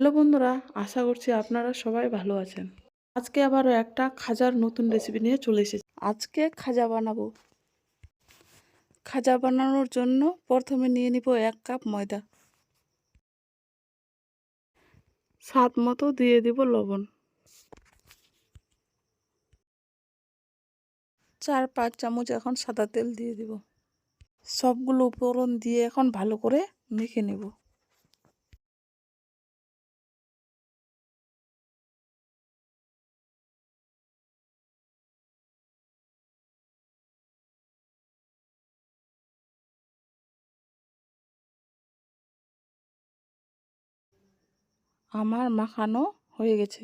Hello বন্ধুরা, আশা করছি আপনারা সবাই ভালো আছেন। আজকে আবারও একটা খাজার নতুন রেসিপি নিয়ে চলে এসেছি। আজকে খাজা বানাবো। খাজা বানানোর জন্য প্রথমে নিয়ে নিব এক কাপ ময়দা। স্বাদ মতো দিয়ে দিব লবণ। চার পাঁচ চামচ এখন সাদা তেল দিয়ে দিব। সবগুলো উপকরণ দিয়ে এখন ভালো করে মেখে নেব। আমার মাখানো হয়ে গেছে।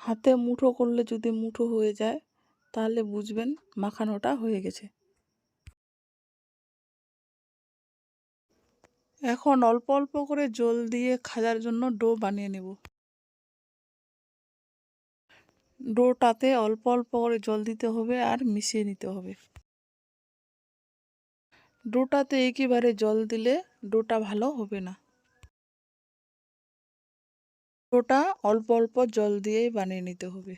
হাতে মুঠো করলে যদি মুঠো হয়ে যায়, তাহলে বুঝবেন মাখানোটা হয়ে গেছে। এখন অল্প অল্প করে জল দিয়ে খাজার জন্য ডো বানিয়ে নেব। ডোটাতে অল্প অল্প করে জল দিতে হবে আর মিশিয়ে নিতে হবে। ডোটাতে একেবারে জল দিলে ডোটা ভালো হবে না। ডোটা অল্প অল্প জল দিয়েই বানিয়ে নিতে হবে।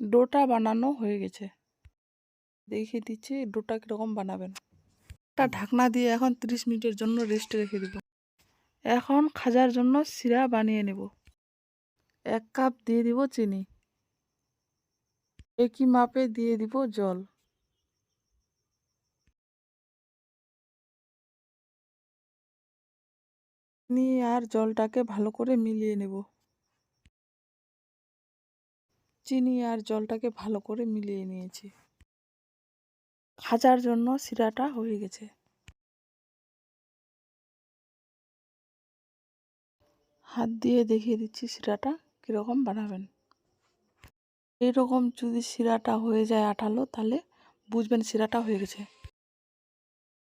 ডোটা বানানো হয়ে গেছে। দেখিয়ে দিচ্ছি ডোটা কীরকম বানাবেন। একটা ঢাকনা দিয়ে এখন 30 মিনিটের জন্য রেস্টে রেখে দেব। এখন খাজার জন্য শিরা বানিয়ে নেব। এক কাপ দিয়ে দিব চিনি। একই মাপে দিয়ে দিব জল। চিনি আর জলটাকে ভালো করে মিলিয়ে নেব। চিনি আর জলটাকে ভালো করে মিলিয়ে নিয়েছি। খাজার জন্য শিরাটা হয়ে গেছে। হাত দিয়ে দেখিয়ে দিচ্ছি শিরাটা কীরকম বানাবেন। এইরকম যদি শিরাটা হয়ে যায় আঠালো তাহলে বুঝবেন শিরাটা হয়ে গেছে।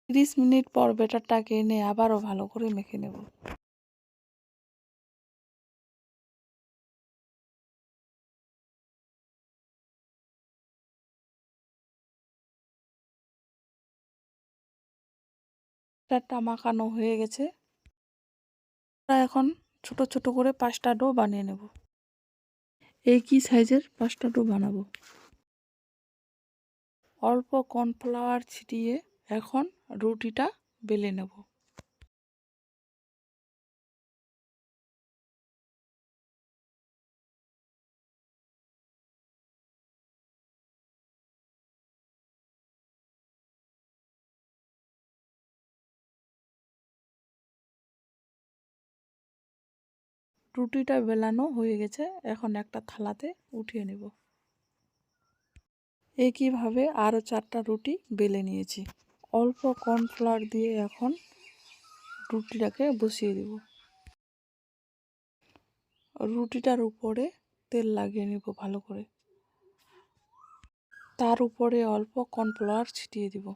তিরিশ মিনিট পর ব্যাটারটাকে এনে আবারও ভালো করে মেখে নেব। ব্যাটারটা মাখানো হয়ে গেছে। এখন ছোট ছোট করে পাঁচটা ডো বানিয়ে নেব। একই সাইজের পাঁচটা ডো বানাবো? অল্প কর্নফ্লাওয়ার ছিটিয়ে এখন রুটিটা বেলে নেব। রুটিটা বেলানো হয়ে গেছে, এখন একটা থালাতে উঠিয়ে নেব। একইভাবে আরও চারটা রুটি বেলে নিয়েছি। অল্প কর্নফ্লাওয়ার দিয়ে এখন রুটিটাকে বসিয়ে দেব। রুটিটার উপরে তেল লাগিয়ে নেব ভালো করে। তার উপরে অল্প কর্নফ্লাওয়ার ছিটিয়ে দিব।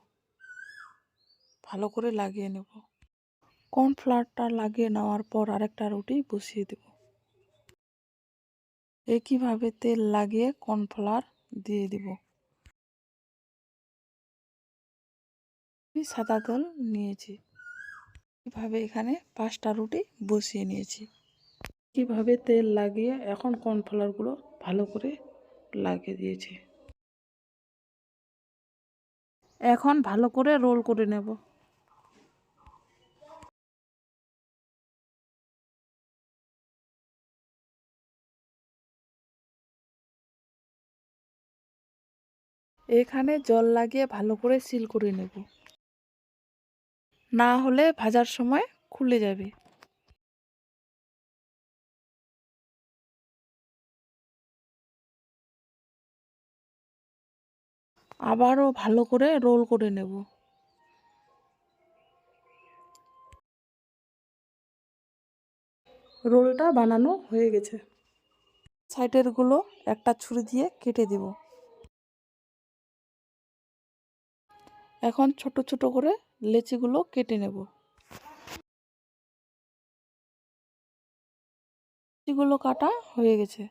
ভালো করে লাগিয়ে নেব। কর্নফ্লাওয়ারটা লাগিয়ে নেওয়ার পর আরেকটা রুটি বসিয়ে দেব। একইভাবে তেল লাগিয়ে কর্নফ্লাওয়ার দিয়ে দিব। সাদা তেল নিয়েছি। কীভাবে এখানে পাঁচটা রুটি বসিয়ে নিয়েছি। কীভাবে তেল লাগিয়ে এখন কর্নফ্লাওয়ারগুলো ভালো করে লাগিয়ে দিয়েছি। এখন ভালো করে রোল করে নেব। এখানে জল লাগিয়ে ভালো করে সিল করে নেব। না হলে ভাজার সময় খুলে যাবে। আবারও ভালো করে রোল করে নেব। রোলটা বানানো হয়ে গেছে। সাইডেরগুলো একটা ছুরি দিয়ে কেটে দেব। এখন ছোট ছোট করে লেচিগুলো কেটে নেব। লেচিগুলো কাটা হয়ে গেছে।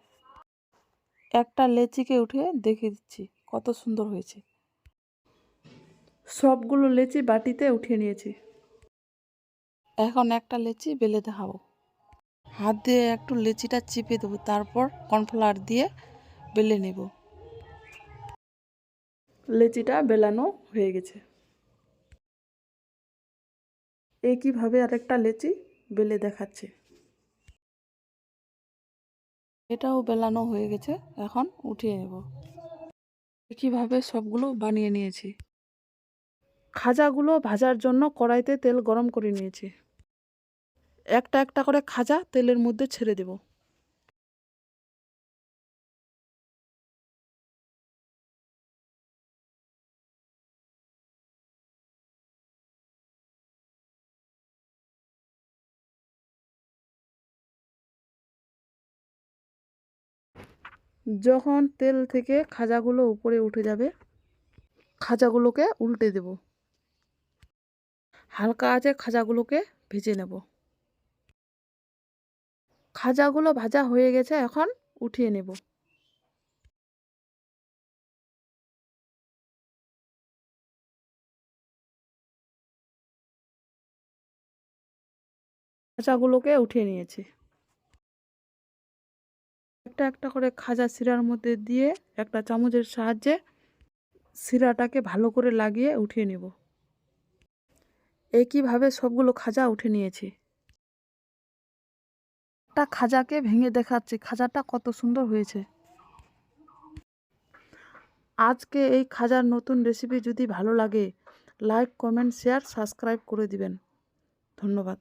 একটা লেচিকে উঠে দেখে দিচ্ছি কত সুন্দর হয়েছে। সবগুলো লেচি বাটিতে উঠিয়ে নিয়েছি। এখন একটা লেচি বেলে দেখাবো। হাত দিয়ে একটু লেচিটা চিপে দেবো, তারপর কর্নফ্লাওয়ার দিয়ে বেলে নেব। লেচিটা বেলানো হয়ে গেছে। একইভাবে আরেকটা লেচি বেলে দেখাচ্ছে? এটাও বেলানো হয়ে গেছে এখন উঠিয়ে নেব। একইভাবে সবগুলো বানিয়ে নিয়েছি? খাজাগুলো ভাজার জন্য কড়াইতে তেল গরম করে নিয়েছি। একটা একটা করে খাজা তেলের মধ্যে ছেড়ে দেব। যখন তেল থেকে খাজাগুলো উপরে উঠে যাবে, খাজাগুলোকে উল্টে দেব। হালকা আছে খাজাগুলোকে ভেজে নেব। খাজাগুলো ভাজা হয়ে গেছে, এখন উঠিয়ে নেব। খাজাগুলোকে উঠিয়ে নিয়েছি। একটা একটা করে খাজা শিরার মধ্যে দিয়ে একটা চামচের সাহায্যে শিরাটাকে ভালো করে লাগিয়ে উঠিয়ে নেব। একইভাবে সবগুলো খাজা উঠে নিয়েছি। একটা খাজাকে ভেঙে দেখাচ্ছি। খাজাটা কত সুন্দর হয়েছে। আজকে এই খাজার নতুন রেসিপি যদি ভালো লাগে, লাইক, কমেন্ট, শেয়ার, সাবস্ক্রাইব করে দিবেন। ধন্যবাদ।